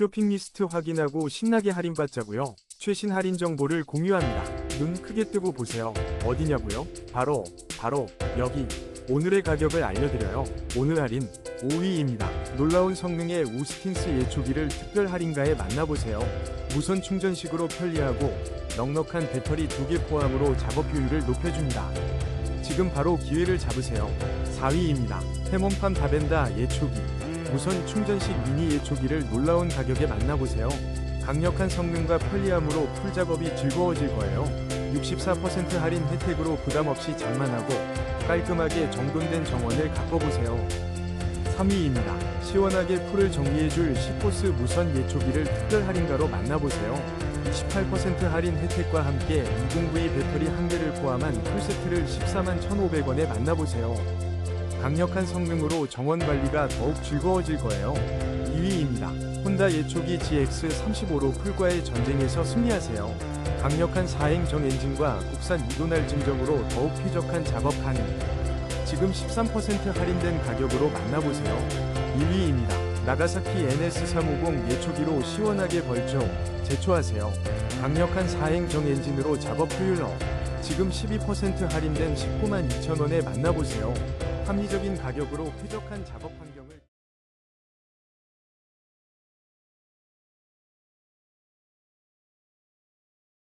쇼핑 리스트 확인하고 신나게 할인받자고요. 최신 할인 정보를 공유합니다. 눈 크게 뜨고 보세요. 어디냐고요? 바로 바로 여기. 오늘의 가격을 알려드려요. 오늘 할인 5위입니다. 놀라운 성능의 우스틴스 예초기를 특별 할인가에 만나보세요. 무선 충전식으로 편리하고 넉넉한 배터리 2개 포함으로 작업 효율을 높여줍니다. 지금 바로 기회를 잡으세요. 4위입니다. 해몬팜 다벤다 예초기. 무선 충전식 미니 예초기를 놀라운 가격에 만나보세요. 강력한 성능과 편리함으로 풀 작업이 즐거워질 거예요. 64% 할인 혜택으로 부담 없이 장만하고 깔끔하게 정돈된 정원을 가꿔보세요. 3위입니다. 시원하게 풀을 정리해줄 시포스 무선 예초기를 특별 할인가로 만나보세요. 28% 할인 혜택과 함께 20V 배터리 한 개를 포함한 풀세트를 14만 1,500원에 만나보세요. 강력한 성능으로 정원 관리가 더욱 즐거워질 거예요. 2위입니다. 혼다 예초기 GX35로 풀과의 전쟁에서 승리하세요. 강력한 4행 정 엔진과 국산 이도날 증정으로 더욱 쾌적한 작업 가능. 지금 13% 할인된 가격으로 만나보세요. 1위입니다. 나가사키 NS350 예초기로 시원하게 벌죠. 제초하세요. 강력한 4행 정 엔진으로 작업 효율 업. 지금 12% 할인된 19만 2천원에 만나보세요. 합리적인 가격으로 쾌적한 작업 환경을